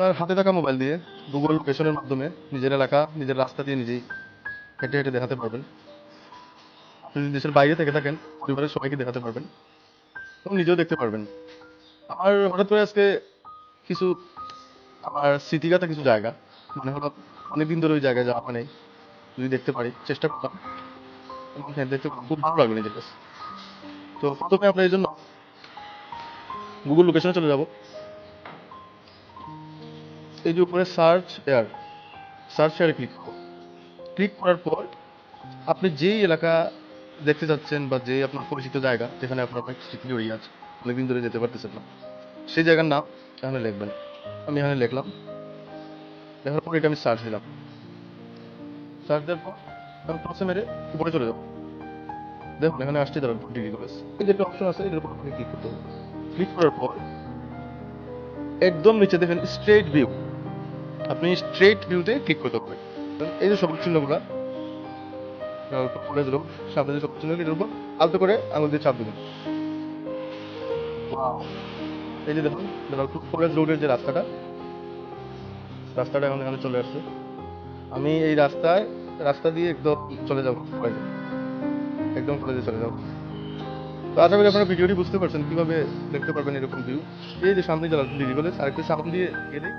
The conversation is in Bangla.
আপনার হাতে থাকা মোবাইল দিয়ে গুগল লোকেশনের মাধ্যমে নিজের এলাকা, নিজের রাস্তা দিয়ে নিজেই হেঁটে হেঁটে দেখাতে পারবেন। আপনি যদি দেশের বাইরে থেকে থাকেন, পরিবারের সবাইকে দেখাতে পারবেন এবং নিজেও দেখতে পারবেন। আমার হঠাৎ করে আজকে কিছু আমার স্মৃতিগাথা কিছু জায়গা, মনে হলো অনেকদিন ধরে ওই জায়গায় যাওয়া নাই, যদি দেখতে পারি, চেষ্টা করতাম এবং হ্যাঁ দেখতে খুব ভালো লাগবে নিজের কাছে। তো প্রথমে আমরা এই জন্য গুগল লোকেশনে চলে যাব। এই যে উপরে সার্চ এয়ার সার্চ এয়ারে ক্লিক করব ক্লিক করার পর আপনি যেই এলাকা দেখতে যাচ্ছেন বা যে আপনার পরিচিত জায়গা যেখানে আপনার অনেক স্মৃতি জড়িয়ে আছে, অনেকদিন ধরে যেতে পারতেছেন না, সেই জায়গার নাম এখানে লিখবেন। আমি এখানে লিখলাম, লেখার পর এটা আমি সার্চ দিলাম। সার্চ দেওয়ার পর আমি পাশে মেরে উপরে চলে যাব। দেখুন, এখানে আসছে, দাঁড়ান ডিগ্রি কলেজ এই যে একটা অপশন আছে, এটার উপর ক্লিক করতে হবে। ক্লিক করার পর একদম নিচে দেখেন স্ট্রেট ভিউ আপনি স্ট্রেট ভিউতে ক্লিক করতে হবে। এই যে সবুজ চিহ্নগুলো করে দিল সামনে যে সবুজ চিহ্ন এটার উপর আলতো করে আঙুল দিয়ে চাপ দেবেন। এই যে দেখুন কলেজ রোডের যে রাস্তাটা রাস্তাটা এখন এখানে চলে আসছে। আমি এই রাস্তায় রাস্তা দিয়ে একদম চলে যাব একদম কলেজে চলে যাব। তো আশা করি আপনারা ভিডিওটি বুঝতে পারছেন কীভাবে দেখতে পারবেন এরকম ভিউ এই যে সামনে যারা ডিগ্রি কলেজ আরেকটু সামনে দিয়ে গেলে